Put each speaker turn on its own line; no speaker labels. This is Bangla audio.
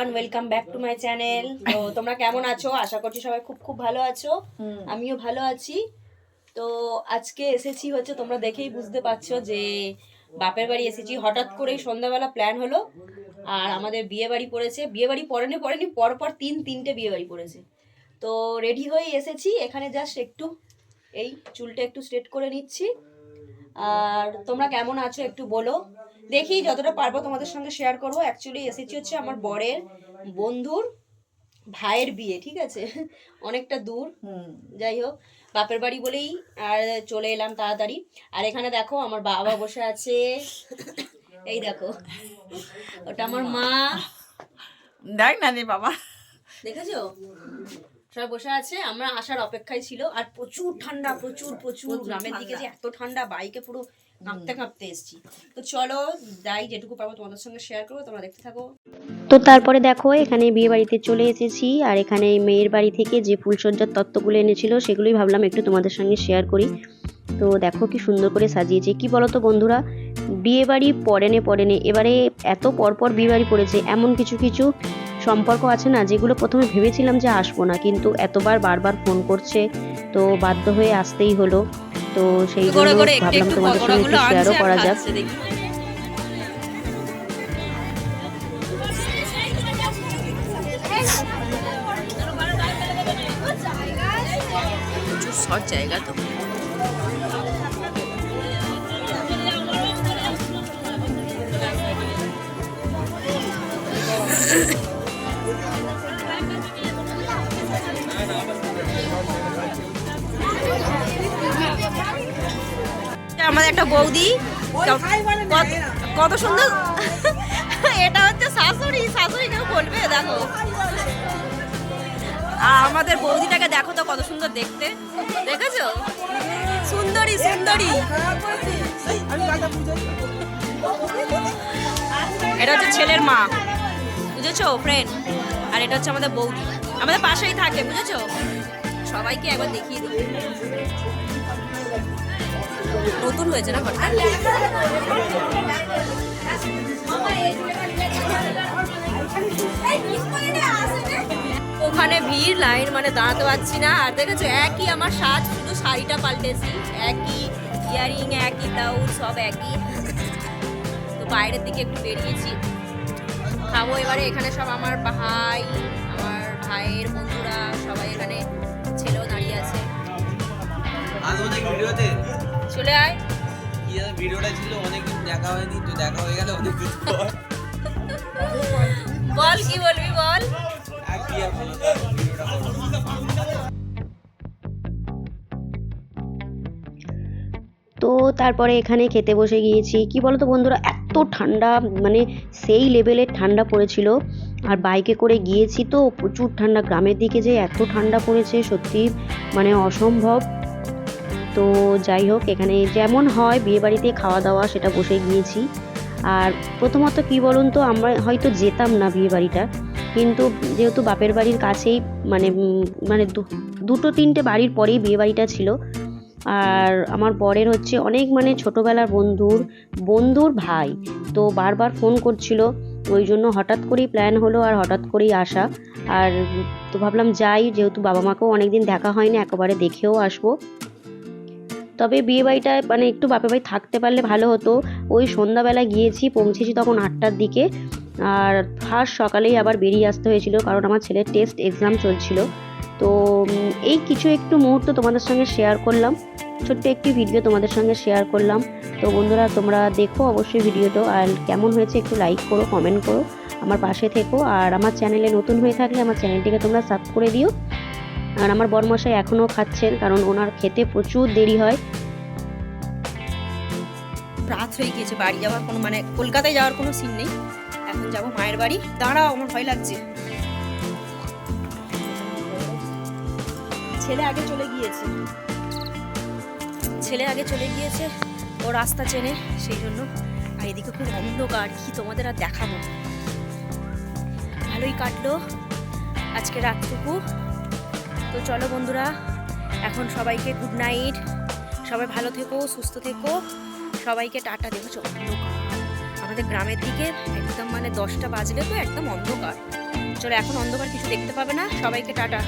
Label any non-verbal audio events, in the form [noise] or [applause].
Everyone welcome back to my channel তো তোমরা কেমন আছো? আশা করছি সবাই খুব খুব ভালো আছো। আমিও ভালো আছি। তো আজকে এসেছি হচ্ছে তোমরা দেখেই বুঝতে পারছ যে বাপের বাড়ি এসেছি। হঠাৎ করেই সন্ধ্যাবেলা প্ল্যান হলো আর আমাদের বিয়ে বাড়ি পড়েছে। বিয়ে বাড়ি পড়েনি পড়েনি পরপর তিন তিনটে বিয়ে বাড়ি পড়েছে। তো রেডি হয়ে এসেছি। এখানে জাস্ট একটু এই চুলটা একটু স্ট্রেট করে নিচ্ছি। আর তোমরা কেমন আছো একটু বলো। দেখি যতটা পারব তোমাদের সঙ্গে শেয়ার করব। অ্যাকচুয়ালি এসেছি হচ্ছে আমার বরের বন্ধুর ভাইয়ের বিয়ে ঠিক আছে? অনেকটা দূর। যাই হোক বাপের বাড়ি বলেই আর চলে এলাম তাড়াতাড়ি। আর এখানে দেখো আমার বাবা বসে আছে। এই দেখো ওটা আমার মা।
দেখ না রে বাবা।
দেখেছ? সবাই বসে আছে আমরা আসার অপেক্ষায় ছিল। আর প্রচুর ঠান্ডা প্রচুর প্রচুর। গ্রামের দিকে যে এত ঠান্ডা বাইকে পুরো কাঁপতে কাঁপতে এসছি। তো চলো, যাই, যেটুকু পারব তোমাদের সঙ্গে শেয়ার করব, তোমরা দেখতে থাকো।
তো তারপরে দেখো, এখানে বিয়ে বাড়িতে চলে এসেছি, আর এখানে মেয়ের বাড়ি থেকে যে ফুলসজ্জার তত্ত্বগুলো এনেছিল, সেগুলোই ভাবলাম একটু তোমাদের সঙ্গে শেয়ার করি। তো দেখো কি সুন্দর করে সাজিয়েছে। কি বলো তো বন্ধুরা বিয়ে বাড়ি পড়েনে পড়েনে এবারে এত পরপর বিয়ে বাড়ি পড়েছে, এমন কিছু কিছু সম্পর্ক আছে না, যেগুলো প্রথমে ভেবেছিলাম যে আসব না, কিন্তু এতবার বারবার ফোন করছে, তো বাধ্য হয়ে আসতেই হলো। তো সেই জন্য
করে করে একটু
ভাবলাম তোমাদের সঙ্গে একটু শেয়ারও করা যাক।
সৎ জায়গা
আমাদের একটা বৌদি। কত- কত সুন্দর [laughs] এটা হচ্ছে শাশুড়ি শাশুড়ি কেউ বলবে? দেখো। আর আমাদের বৌদিটাকে দেখো তো কত সুন্দর দেখতে। দেখেছ? সুন্দরী সুন্দরী। এটা হচ্ছে ছেলের মা। বুঝেছ? ফ্রেন্ড আর এটা হচ্ছে আমাদের বৌদি। আমাদের পাশেই থাকে বুঝেছ? সবাইকে একবার দেখিয়ে দিই। নতুন হয়েছে না ওখানে ভিড়, লাইন মানে দাঁড়াতে পারছি না। আর দেখেছ, একই আমার সাজ, শুধু শাড়িটা পাল্টেছি। একই ইয়ারিং, একই ব্লাউজ সব একই। তো বাইরের দিকে একটু বেরিয়েছি। খাব এবারে, এখানে সব আমার ভাই, আমার ভাইয়ের বন্ধুরা, সবাই এখানে ছেলেও দাঁড়িয়ে আছে।
ভিডিওতে
চলে আয়।
কি ভিডিওটা ছিল অনেকদিন দেখা হয়নি তো দেখা হয়ে গেল অনেক দিন পর।
বল কি বলবি বল।
আর কি আর ভিডিওটা
তো তারপরে এখানে খেতে বসে গিয়েছি। কি বলতো বন্ধুরা এত ঠান্ডা মানে সেই লেভেলের ঠান্ডা পড়েছিল। আর বাইকে করে গিয়েছি তো প্রচুর ঠান্ডা। গ্রামের দিকে যে এত ঠান্ডা পড়েছে সত্যি মানে অসম্ভব। তো যাই হোক, এখানে যেমন হয় বিয়েবাড়িতে খাওয়া দাওয়া সেটা বসে গিয়েছি। আর প্রথমত কি বলুন তো আমরা হয়তো যেতাম না বিয়েবাড়িটা। কিন্তু যেহেতু বাপের বাড়ির কাছেই মানে মানে দুটো তিনটে বাড়ির পরেই বিয়েবাড়িটা ছিল। আর আমার বরের হচ্ছে অনেক মানে ছোটোবেলার বন্ধুর বন্ধুর ভাই। তো বারবার ফোন করছিল, ওই জন্য হঠাৎ করেই প্ল্যান হলো আর হঠাৎ করেই আসা। আর তো ভাবলাম যাই, যেহেতু বাবা মাকেও অনেকদিন দেখা হয়নি, একেবারে দেখেও আসব। তবে বিয়ে বাড়িটায় মানে একটু বাপের বাড়ি থাকতে পারলে ভালো হতো। ওই সন্ধ্যাবেলা গিয়েছি, পৌঁছেছি তখন আটটার দিকে। আর ফার্স্ট সকালেই আবার বেরিয়ে আসতে হয়েছিল কারণ আমার ছেলের টেস্ট এক্সাম চলছিল। তো এই কিছু একটু মুহূর্ত তোমাদের সঙ্গে শেয়ার করলাম। ছোট্ট একটি ভিডিও তোমাদের সঙ্গে শেয়ার করলাম। তো বন্ধুরা, তোমরা দেখো অবশ্যই ভিডিওটা আর কেমন হয়েছে একটু লাইক করো কমেন্ট করো। আমার পাশে থেকো। আর আমার চ্যানেলে নতুন হয়ে থাকলে আমার চ্যানেলটিকে তোমরা সাব করে দিও। আর আমার বরমশাই এখনও খাচ্ছেন কারণ ওনার খেতে প্রচুর দেরি হয়।
রাত হয়ে গিয়েছে, বাড়ি যাওয়ার কোনো মানে কলকাতায় যাওয়ার কোনো সিন নেই। এখন যাব মায়ের বাড়ি। দাঁড়াও, আমার ভয় লাগছে। ছেলে আগে চলে গিয়েছে। ছেলে আগে চলে গিয়েছে, ও রাস্তা চেনে সেই জন্য। আর এদিকে খুব অন্ধকার, কি তোমাদের আর দেখাবো। ভালোই কাটলো। আজকে রাতটুকু। তো চলো বন্ধুরা, এখন সবাইকে গুড নাইট সবাই ভালো থেকো, সুস্থ থেকো। সবাইকে টাটা দেখেছ চলো। আমাদের গ্রামের দিকে একদম মানে দশটা বাজলে তো একদম অন্ধকার। চলো, এখন অন্ধকার কিছু দেখতে পাবে না। সবাইকে টাটা।